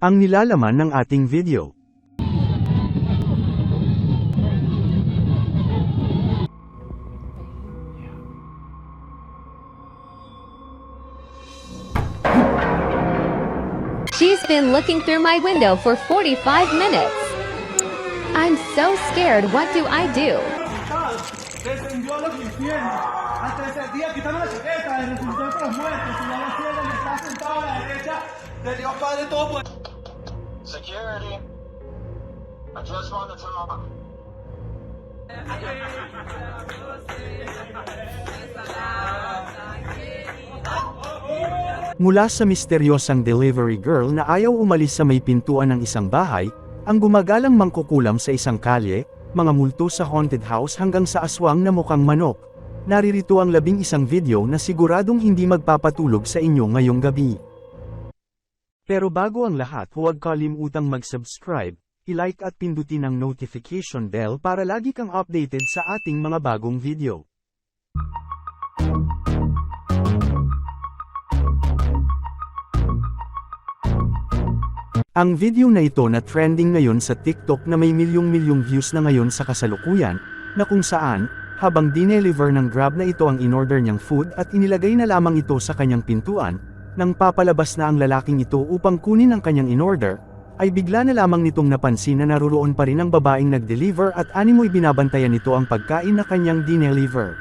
Ang nilalaman ng ating video. She's been looking through my window for 45 minutes. I'm so scared. What do I do? de Dios Padre Todopoderoso. Security. I just want to talk. Mula sa misteryosang delivery girl na ayaw umalis sa may pintuan ng isang bahay, ang gumagalang mangkukulam sa isang kalye, mga multo sa haunted house hanggang sa aswang na mukhang manok. Naririto ang labing isang video na siguradong hindi magpapatulog sa inyo ngayong gabi. Pero bago ang lahat huwag kalimutang mag-subscribe, i-like at pindutin ang notification bell para lagi kang updated sa ating mga bagong video. Ang video na ito na trending ngayon sa TikTok na may milyong-milyong views na ngayon sa kasalukuyan, na kung saan, habang dineliver ng Grab na ito ang inorder niyang food at inilagay na lamang ito sa kanyang pintuan, nang papalabas na ang lalaking ito upang kunin ang kanyang inorder, ay bigla na lamang nitong napansin na naruroon pa rin ang babaeng nag-deliver at animoy binabantayan nito ang pagkain na kanyang dineliver.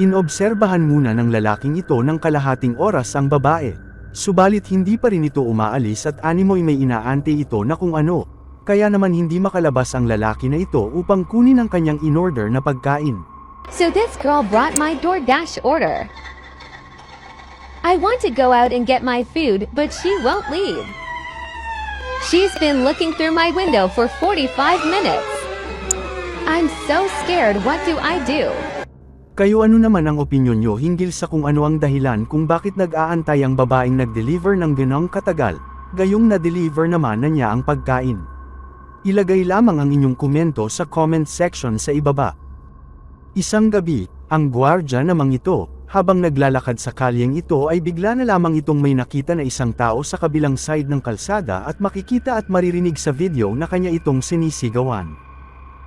Inobserbahan muna ng lalaking ito ng kalahating oras ang babae. Subalit hindi pa rin ito umaalis at animoy may inaante ito na kung ano, kaya naman hindi makalabas ang lalaki na ito upang kunin ang kanyang inorder na pagkain. So this girl brought my DoorDash order. I want to go out and get my food, but she won't leave. She's been looking through my window for 45 minutes. I'm so scared. What do I do? Kayo ano naman ang opinyon nyo hinggil sa kung ano ang dahilan kung bakit nag-aantay ang babaeng nag-deliver ng ganong katagal, gayong na-deliver naman na niya ang pagkain. Ilagay lamang ang inyong komento sa comment section sa ibaba. Isang gabi, ang gwardya namang ito, habang naglalakad sa kalyeng ito ay bigla na lamang itong may nakita na isang tao sa kabilang side ng kalsada at makikita at maririnig sa video na kanya itong sinisigawan.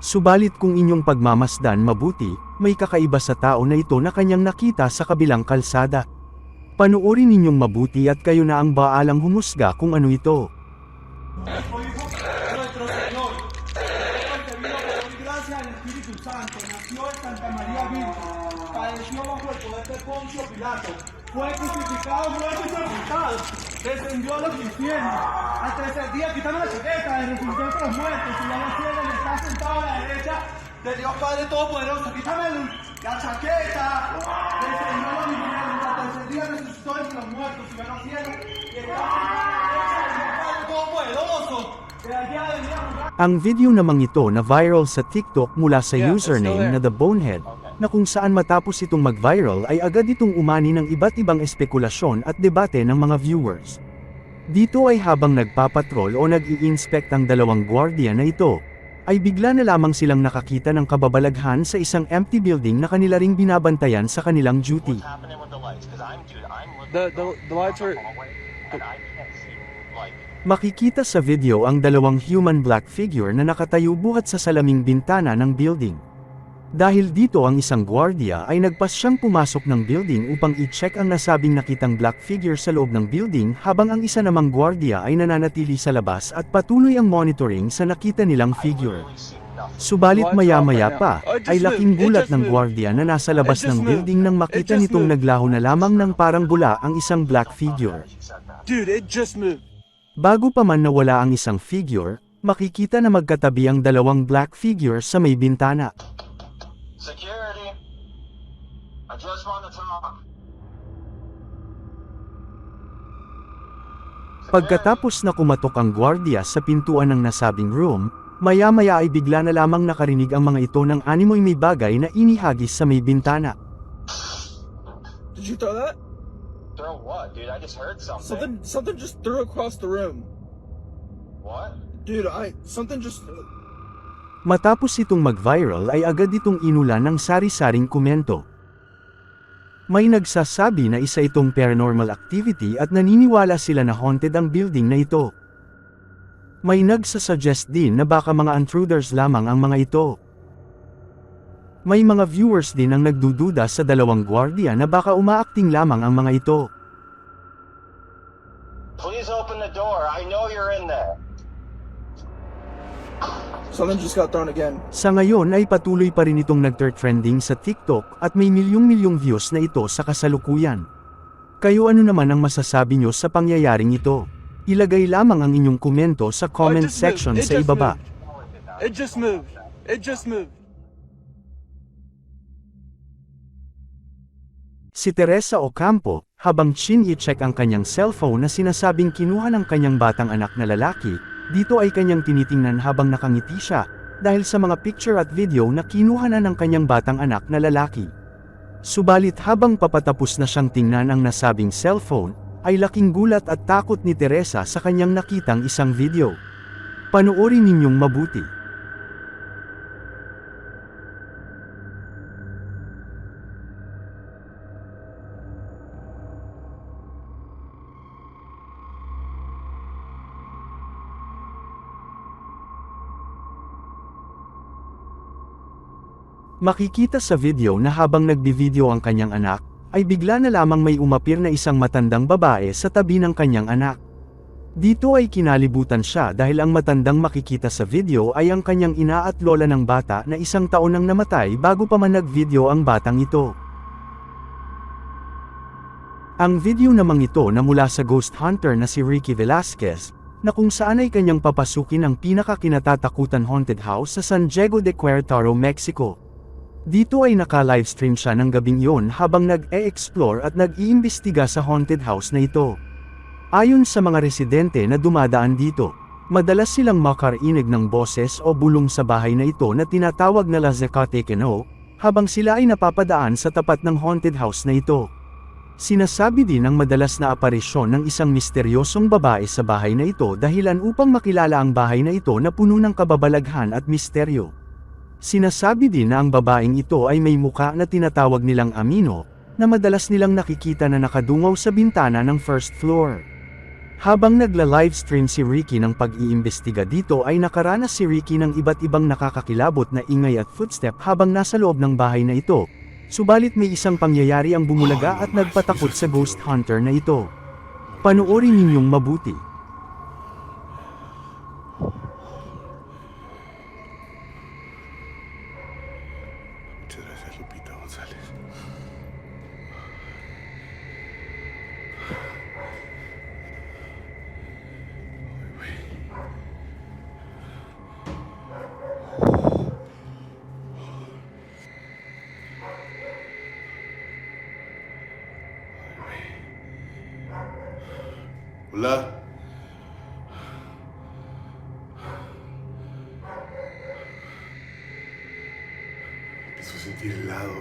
Subalit kung inyong pagmamasdan mabuti, may kakaiba sa tao na ito na kanyang nakita sa kabilang kalsada. Panuorin ninyong mabuti at kayo na ang baalang humusga kung ano ito. Fue crucificado, muerto y sepultado, descendió a los infiernos. Al tercer día, quítame la chaqueta, resucitó entre los muertos, y a los cielos y está sentado a la derecha de Dios Padre Todopoderoso. Quítame el- la chaqueta, descendió a los infiernos, al tercer día resucitó entre los muertos, y a los cielos y está sentado a la derecha de Dios Padre Todopoderoso. De allá venía a jugar Ang video namang ito na viral sa TikTok mula sa Yeah, username na The Bonehead, na kung saan matapos itong mag-viral ay agad itong umani ng iba't ibang espekulasyon at debate ng mga viewers. Dito ay habang nagpapatrol o nag-i-inspect ang dalawang gwardiya na ito, ay bigla na lamang silang nakakita ng kababalaghan sa isang empty building na kanila ring binabantayan sa kanilang duty. The The- the- lights Makikita sa video ang dalawang human black figure na nakatayo buhat sa salaming bintana ng building. Dahil dito ang isang gwardiya ay nagpas siyang pumasok ng building upang i-check ang nasabing nakitang black figure sa loob ng building habang ang isa namang gwardiya ay nananatili sa labas at patuloy ang monitoring sa nakita nilang figure. Subalit maya-maya pa. Oh, ay laking gulat ng gwardiya na nasa labas ng building nang It makita nitong naglaho na lamang ng parang bula ang isang black figure. Bago pa man nawala ang isang figure, makikita na magkatabi ang dalawang black figure sa may bintana. Security. I just want to talk. Pagkatapos na kumatok ang gwardiya sa pintuan ng nasabing room, maya-maya ay bigla na lamang nakarinig ang mga ito ng animoy may bagay na inihagis sa may bintana. Did you throw that? Throw what, dude? I just heard something. Something something just threw across the room. What? Dude, I something just Matapos itong mag-viral ay agad itong inulan ng sari-saring komento. May nagsasabi na isa itong paranormal activity at naniniwala sila na haunted ang building na ito. May nagsasuggest din na baka mga intruders lamang ang mga ito. May mga viewers din ang nagdududa sa dalawang gwardiya na baka umaakting lamang ang mga ito. Please open the door. I know you're in there. Something just got thrown again. Sa ngayon ay patuloy pa rin itong nagter-trending sa TikTok at may milyong-milyong views na ito sa kasalukuyan. Kayo ano naman ang masasabi nyo sa pangyayaring ito? Ilagay lamang ang inyong komento sa comment Oh, section sa ibaba. moved. It just moved. It just moved. Si Teresa Ocampo, habang chin-i-check ang kanyang cellphone na sinasabing kinuha ng kanyang batang anak na lalaki, dito ay kanyang tinitingnan habang nakangiti siya, dahil sa mga picture at video na kinuha na ng kanyang batang anak na lalaki. Subalit habang papatapos na siyang tingnan ang nasabing cellphone, ay laking gulat at takot ni Teresa sa kanyang nakitang isang video. Panoorin ninyong mabuti. Makikita sa video na habang nagbi-video ang kanyang anak, ay bigla na lamang may umapir na isang matandang babae sa tabi ng kanyang anak. Dito ay kinalibutan siya dahil ang matandang makikita sa video ay ang kanyang ina at lola ng bata na isang taon nang namatay bago pa man nag-video ang batang ito. Ang video namang ito na mula sa ghost hunter na si Ricky Velasquez, na kung saan ay kanyang papasukin ang pinakakinatatakutan haunted house sa San Diego de Querétaro, Mexico. Dito ay naka-livestream siya ng gabing iyon habang nag-e-explore at nag-iimbestiga sa haunted house na ito. Ayon sa mga residente na dumadaan dito, madalas silang makarinig ng boses o bulong sa bahay na ito na tinatawag na La Zacatecano, habang sila ay napapadaan sa tapat ng haunted house na ito. Sinasabi din ng madalas na aparisyon ng isang misteryosong babae sa bahay na ito dahilan upang makilala ang bahay na ito na puno ng kababalaghan at misteryo. Sinasabi din na ang babaeng ito ay may muka na tinatawag nilang Amino, na madalas nilang nakikita na nakadungaw sa bintana ng first floor. Habang nagla-livestream si Ricky ng pag-iimbestiga dito ay nakaranas si Ricky ng iba't ibang nakakakilabot na ingay at footstep habang nasa loob ng bahay na ito. Subalit may isang pangyayari ang bumulaga at nagpatakot sa ghost hunter na ito. Panoorin ninyong mabuti. Empiezo a sentir helado.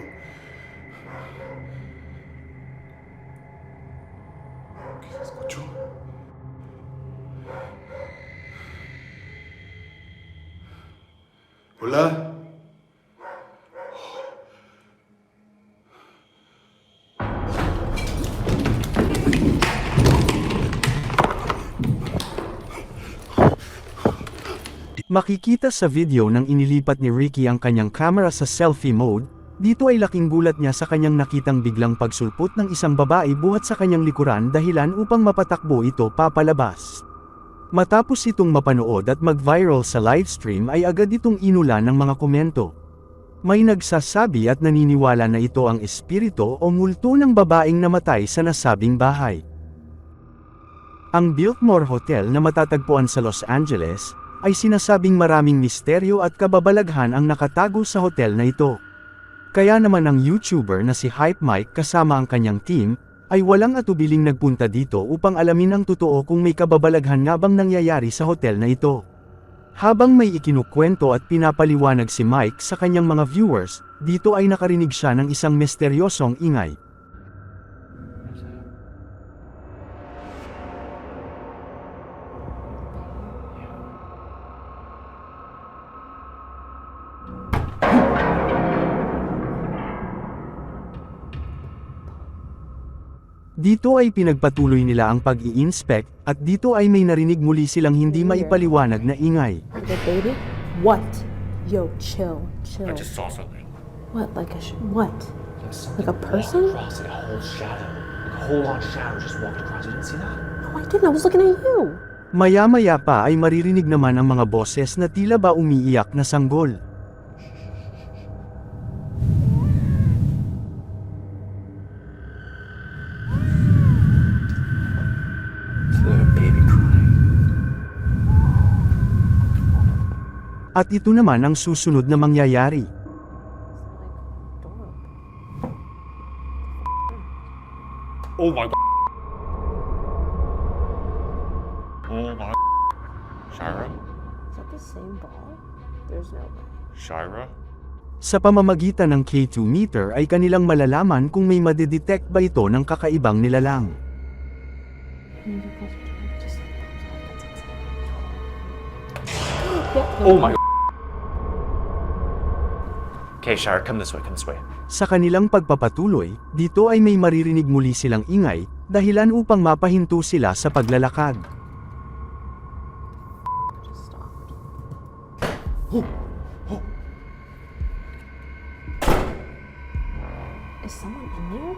¿Qué se escuchó? Hola. Makikita sa video nang inilipat ni Ricky ang kanyang camera sa selfie mode, dito ay laking gulat niya sa kanyang nakitang biglang pagsulpot ng isang babae buhat sa kanyang likuran dahilan upang mapatakbo ito papalabas. Matapos itong mapanood at mag-viral sa livestream ay agad itong inulan ng mga komento. May nagsasabi at naniniwala na ito ang espiritu o multo ng babaeng namatay sa nasabing bahay. Ang Biltmore Hotel na matatagpuan sa Los Angeles, ay sinasabing maraming misteryo at kababalaghan ang nakatago sa hotel na ito. Kaya naman ang YouTuber na si Hype Mike kasama ang kanyang team, ay walang atubiling nagpunta dito upang alamin ang totoo kung may kababalaghan nga bang nangyayari sa hotel na ito. Habang may ikinukwento at pinapaliwanag si Mike sa kanyang mga viewers, dito ay nakarinig siya ng isang misteryosong ingay. Dito ay pinagpatuloy nila ang pag-i-inspect, at dito ay may narinig muli silang hindi maipaliwanag na ingay. Baby? What? Yo, chill, chill. I just saw something. What? Like a sh- what? Like a person? across, like a whole shadow. Like a whole long shadow just walked across. You didn't see that? No, I didn't. I was looking at you. Maya-maya pa ay maririnig naman ang mga boses na tila ba umiiyak na sanggol. At ito naman ang susunod na mangyayari. Oh my. Oh my. Shira? Is that the same ball? There's no way. Shira? Sa pamamagitan ng K2 meter ay kanilang malalaman kung may madidetect ba ito ng kakaibang nilalang. Oh my. Okay, Shira, come this way. Come this way. Sa kanilang pagpapatuloy, dito ay may maririnig muli silang ingay, dahilan upang mapahinto sila sa paglalakad. Is someone in there?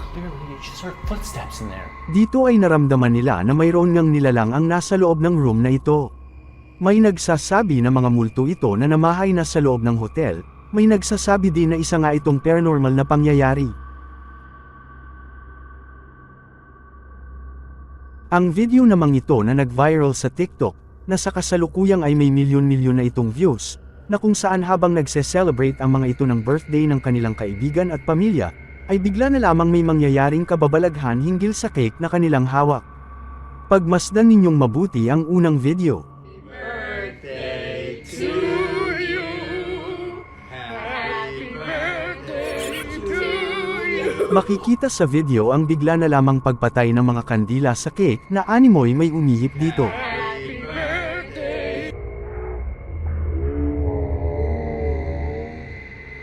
Clearly, it's just her footsteps in there. Dito ay naramdaman nila na mayroon ngang nilalang ang nasa loob ng room na ito. May nagsasabi na mga multo ito na namahay na sa loob ng hotel, may nagsasabi din na isa nga itong paranormal na pangyayari. Ang video namang ito na nag-viral sa TikTok, na sa kasalukuyang ay may milyon-milyon na itong views, na kung saan habang nagse-celebrate ang mga ito ng birthday ng kanilang kaibigan at pamilya, ay bigla na lamang may mangyayaring kababalaghan hinggil sa cake na kanilang hawak. Pagmasdan ninyong mabuti ang unang video. Makikita sa video ang bigla na lamang pagpatay ng mga kandila sa cake na animoy may umihip dito.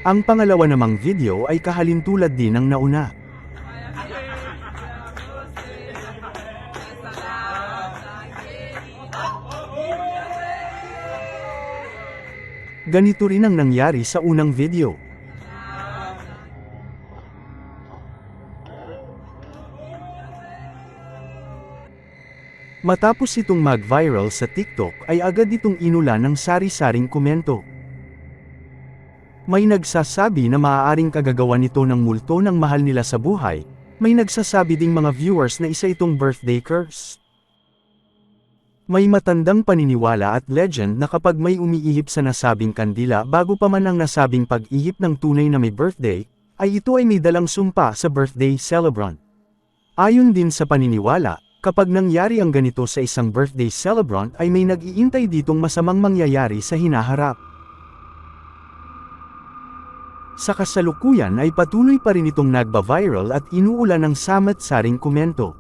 Ang pangalawa namang video ay kahalintulad din ng nauna. Ganito rin ang nangyari sa unang video. Matapos itong mag-viral sa TikTok ay agad itong inulan ng sari-saring komento. May nagsasabi na maaaring kagagawa nito ng multo ng mahal nila sa buhay, may nagsasabi ding mga viewers na isa itong birthday curse. May matandang paniniwala at legend na kapag may umiihip sa nasabing kandila bago pa man ang nasabing pag-ihip ng tunay na may birthday, ay ito ay may dalang sumpa sa birthday celebrant. Ayon din sa paniniwala, kapag nangyari ang ganito sa isang birthday celebrant ay may nag-iintay ditong masamang mangyayari sa hinaharap. Sa kasalukuyan ay patuloy pa rin itong nagba-viral at inuulan ng samat-saring komento.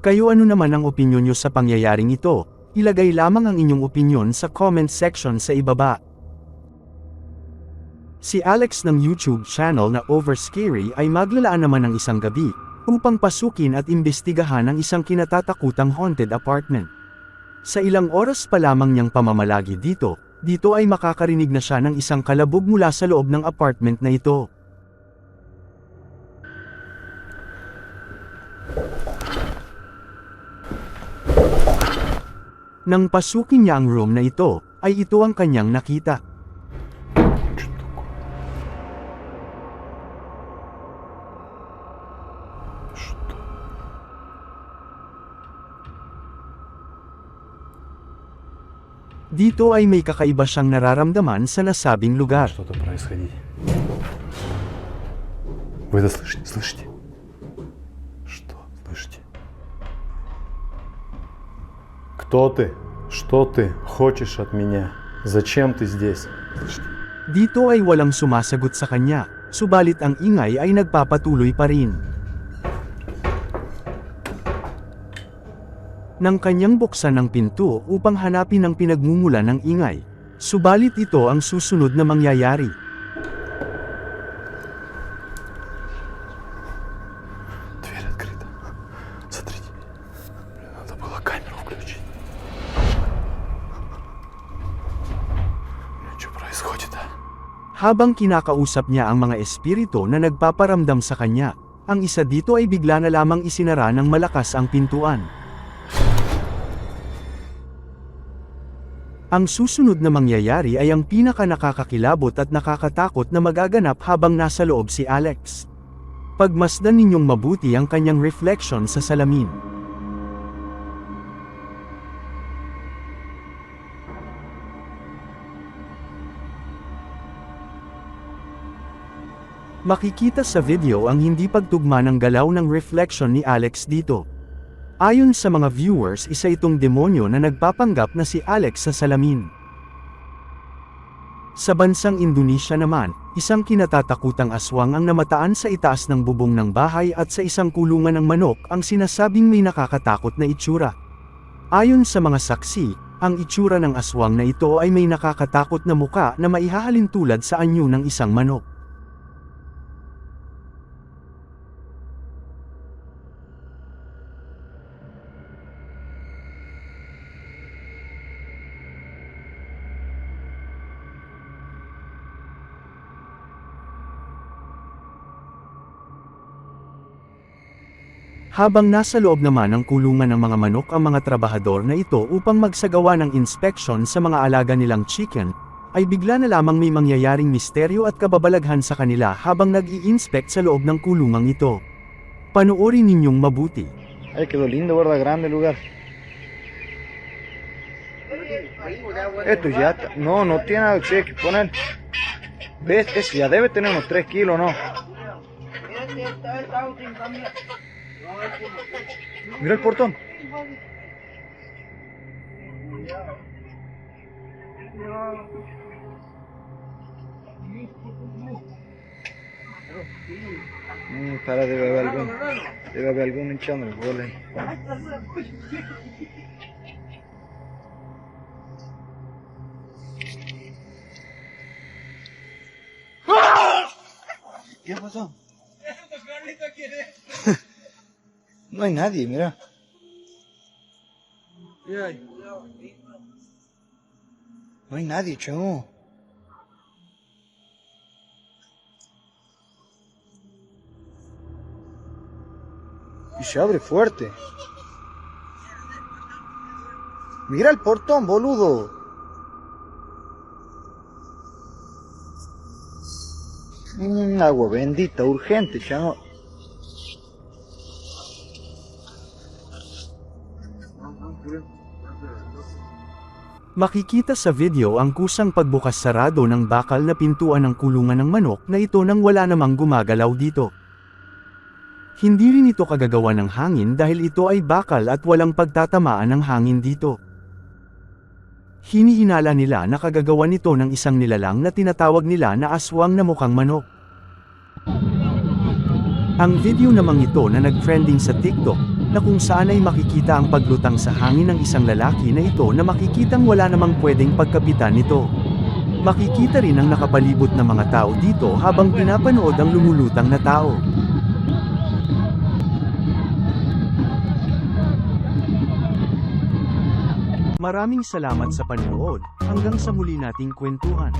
Kayo ano naman ang opinyon nyo sa pangyayaring ito? Ilagay lamang ang inyong opinyon sa comment section sa ibaba. Si Alex ng YouTube channel na Overscary ay maglalaan naman ng isang gabi, upang pasukin at imbestigahan ang isang kinatatakutang haunted apartment. Sa ilang oras pa lamang niyang pamamalagi dito, dito ay makakarinig na siya ng isang kalabog mula sa loob ng apartment na ito. Nang pasukin niya ang room na ito, ay ito ang kanyang nakita. Dito ay may kakaiba siyang nararamdaman sa nasabing lugar. что-то происходить. Вы это слышите? Слышите? Что? Слышите? Кто ты? Что ты хочешь от меня? Зачем ты здесь? Слышите? Dito ay walang sumasagot sa kanya, subalit ang ingay ay nagpapatuloy pa rin. nang kanyang buksan ang pinto upang hanapin ang pinagmumula ng ingay. Subalit ito ang susunod na mangyayari. Habang kinakausap niya ang mga espiritu na nagpaparamdam sa kanya, ang isa dito ay bigla na lamang isinara ng malakas ang pintuan. Ang susunod na mangyayari ay ang pinaka nakakakilabot at nakakatakot na magaganap habang nasa loob si Alex. Pagmasdan ninyong mabuti ang kanyang reflection sa salamin. Makikita sa video ang hindi pagtugma ng galaw ng reflection ni Alex dito. Ayon sa mga viewers isa itong demonyo na nagpapanggap na si Alex sa salamin. Sa bansang Indonesia naman, isang kinatatakutang aswang ang namataan sa itaas ng bubong ng bahay at sa isang kulungan ng manok ang sinasabing may nakakatakot na itsura. Ayon sa mga saksi, ang itsura ng aswang na ito ay may nakakatakot na muka na maihahalin tulad sa anyo ng isang manok. Habang nasa loob naman ng kulungan ng mga manok ang mga trabahador na ito upang magsagawa ng inspection sa mga alaga nilang chicken, ay bigla na lamang may mangyayaring misteryo at kababalaghan sa kanila habang nag-i-inspect sa loob ng kulungang ito. Panoorin ninyong mabuti. Ay, quedó lindo, ¿verdad? Grande lugar. Esto ya, no, no tiene nada che, que poner. ¿Ves? Ese ya debe tener unos 3 kilos, ¿no? Mira el portón. Mm, para, debe haber algún, debe haber algún hinchando el gol. ¿Qué pasó? No hay nadie, mira. No hay nadie, chavo. Y se abre fuerte. Mira el portón, boludo. Mm, agua bendita, urgente, chavo. Makikita sa video ang kusang pagbukas-sarado ng bakal na pintuan ng kulungan ng manok na ito nang wala namang gumagalaw dito. Hindi rin ito kagagawa ng hangin dahil ito ay bakal at walang pagtatamaan ng hangin dito. Hinihinala nila na kagagawa nito ng isang nilalang na tinatawag nila na aswang na mukhang manok. Ang video namang ito na nag-trending sa TikTok, na kung saan ay makikita ang paglutang sa hangin ng isang lalaki na ito na makikitang wala namang pwedeng pagkapitan nito. Makikita rin ang nakapalibot na mga tao dito habang pinapanood ang lumulutang na tao. Maraming salamat sa panonood, hanggang sa muli nating kwentuhan.